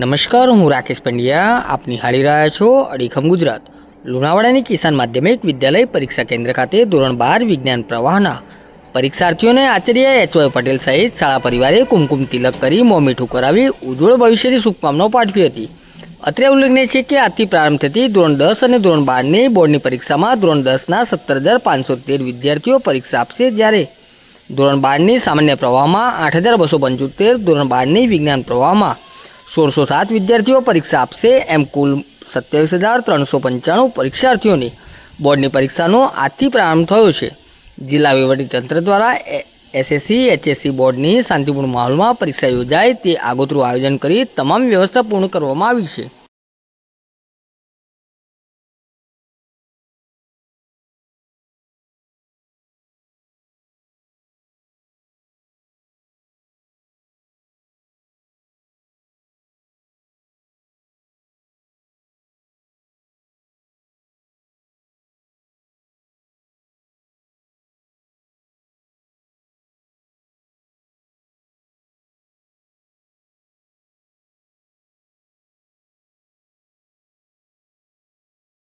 નમસ્કાર, હું રાકેશ પંડ્યા. આપ નિહાળી રહ્યા છો અડીખમ ગુજરાત. લુણાવાડાની કિસાન માધ્યમિક વિદ્યાલય પરીક્ષા કેન્દ્ર ખાતે ધોરણ બાર વિજ્ઞાન પ્રવાહના પરીક્ષાર્થીઓને આચાર્ય એચવાય પટેલ સહિત શાળા પરિવારે કુમકુમ તિલક કરી મોં મીઠું કરાવી ઉજ્જવળ ભવિષ્યની શુભકામનાઓ પાઠવી હતી. અત્રે ઉલ્લેખનીય છે કે આજથી પ્રારંભ થતી ધોરણ દસ અને ધોરણ બારની બોર્ડની પરીક્ષામાં ધોરણ દસના સત્તર હજાર પાંચસો તેર વિદ્યાર્થીઓ પરીક્ષા આપશે જ્યારે ધોરણ બારની સામાન્ય પ્રવાહમાં આઠ હજાર બસો પંચોતેર, ધોરણ બારની વિજ્ઞાન પ્રવાહમાં સોળસો સાત વિદ્યાર્થીઓ પરીક્ષા આપશે. એમ કુલ સત્યાવીસ હજાર ત્રણસો પંચાણું પરીક્ષાર્થીઓની બોર્ડની પરીક્ષાનો આજથી પ્રારંભ થયો છે. જિલ્લા વહીવટીતંત્ર દ્વારા એસએસસી, એચએસસી બોર્ડની શાંતિપૂર્ણ માહોલમાં પરીક્ષા યોજાય તે આગોતરું આયોજન કરી તમામ વ્યવસ્થા પૂર્ણ કરવામાં આવી છે.